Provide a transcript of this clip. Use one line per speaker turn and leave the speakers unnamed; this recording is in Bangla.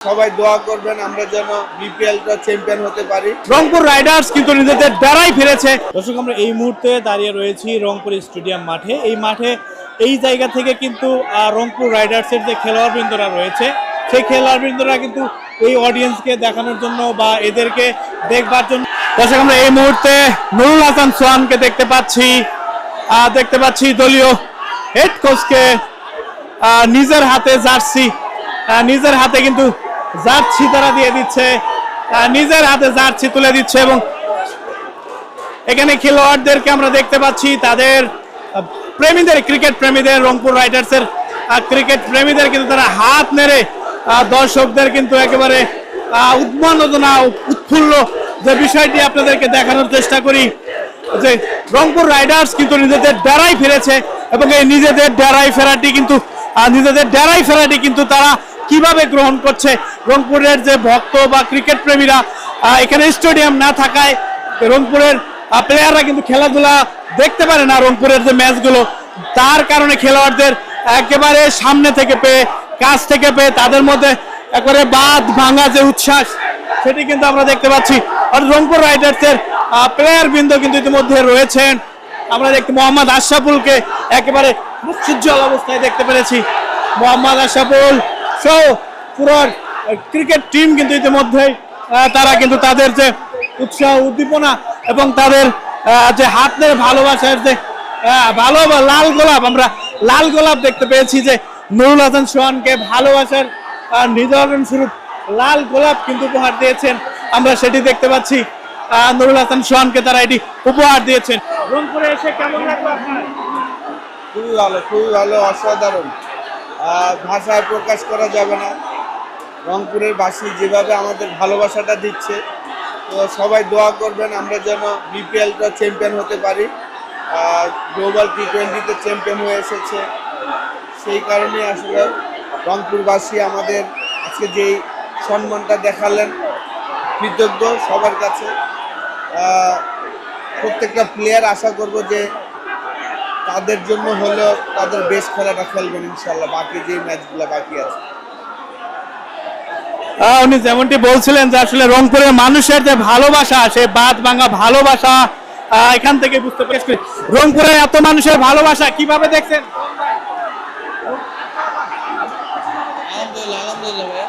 সবাই দোয়া করবেন আমরা যেন বিপিএলটা চ্যাম্পিয়ন হতে পারি।
রংপুর রাইডার্স কিন্তু নিজেদের দ্বারাই ফিরেছে। দর্শক আমরা এই মুহূর্তে দাঁড়িয়ে রয়েছি রংপুর স্টেডিয়াম মাঠে। এই মাঠে এই জায়গা থেকে কিন্তু আহ, রংপুর রাইডার্সের যে খেলোয়াড়বৃন্দরা রয়েছে সেই খেলোয়াড়বৃন্দরা কিন্তু এই অডিয়েন্সকে দেখানোর জন্য বা এদেরকে দেখবার জন্য দর্শক আমরা এই মুহূর্তে নুরুল হাসান সোহানকে দেখতে পাচ্ছি। আহ, দেখতে পাচ্ছি দলীয় হেড কোচকে আহ, নিজের হাতে জার্সি আহ, নিজের হাতে কিন্তু জার্সি তারা দিয়ে দিচ্ছে। নিজের হাতে জার্সি তুলে দিচ্ছে এবং এখানে খেলোয়াড়দেরকে আমরা দেখতে পাচ্ছি, তাদের প্রেমীদের, ক্রিকেট প্রেমীদের, রংপুর রাইডার্সের ক্রিকেট প্রেমীদের কিন্তু তারা হাত নেড়ে দর্শকদের কিন্তু একেবারে উন্মাদনা উৎফুল্ল যে বিষয়টি আপনাদেরকে দেখানোর চেষ্টা করি, যে রংপুর রাইডার্স কিন্তু নিজেদের ডেরাই ফিরেছে এবং এই নিজেদের ডেরাই ফেরাটি কিন্তু নিজেদের ডেরাই ফেরাটি কিন্তু তারা কীভাবে গ্রহণ করছে? রংপুরের যে ভক্ত বা ক্রিকেট প্রেমীরা এখানে স্টেডিয়াম না থাকায় রংপুরের প্লেয়াররা কিন্তু খেলাধুলা দেখতে পারে না রংপুরের যে ম্যাচগুলো। তার কারণে খেলোয়াড়দের একেবারে সামনে থেকে পেয়ে, কাছ থেকে পেয়ে তাদের মধ্যে একবারে বাদ ভাঙা যে উচ্ছ্বাস, সেটি কিন্তু আমরা দেখতে পাচ্ছি। আর রংপুর রাইডার্সের প্লেয়ার বৃন্দ কিন্তু ইতিমধ্যে রয়েছেন। আমরা দেখতে মোহাম্মদ আশরাফুলকে একেবারে মুখোজ্জ্বল অবস্থায় দেখতে পেরেছি। মোহাম্মদ আশরাফুল সহ পুরো ক্রিকেট টিম কিন্তু ইতিমধ্যেই তারা কিন্তু তাদের যে উৎসাহ, উদ্দীপনা এবং তাদের যে হাতের ভালোবাসার যে ভালো লাল গোলাপ, আমরা লাল গোলাপ দেখতে পেয়েছি যে নুরুল হাসান সোহানকে ভালোবাসার নিদর্শন স্বরূপ লাল গোলাপ কিন্তু উপহার দিয়েছেন। আমরা সেটি দেখতে পাচ্ছি নুরুল হাসান সোহানকে তারা এটি উপহার দিয়েছেন। রংপুরে এসে কেমন লাগল আপনার?
খুবই ভালো খুবই ভালো, অসাধারণ। ভাষায় প্রকাশ করা যাবে না। রংপুরের বাসী যেভাবে আমাদের ভালোবাসাটা দিচ্ছে, তো সবাই দোয়া করবেন আমরা যেন বিপিএলটা চ্যাম্পিয়ন হতে পারি। গ্লোবাল টি টোয়েন্টিতে চ্যাম্পিয়ন হয়ে এসেছে। সেই কারণে আসলে রংপুরবাসী আমাদের আজকে যেই সম্মানটা দেখালেন, কৃতজ্ঞ সবার কাছে। প্রত্যেকটা প্লেয়ার আশা করব যে তাদের জন্য হলেও তাদের বেস্ট খেলাটা খেলবেন ইনশাল্লাহ বাকি যে ম্যাচগুলো বাকি আছে।
আহ, উনি যেমনটি বলছিলেন যে আসলে রংপুরের মানুষের যে ভালোবাসা সে বাদ ভাঙা ভালোবাসা আহ, এখান থেকে বুঝতে পেরেছি। রংপুরের এত মানুষের ভালোবাসা কীভাবে দেখছেন?
আলহামদুলিল্লাহ আলহামদুলিল্লাহ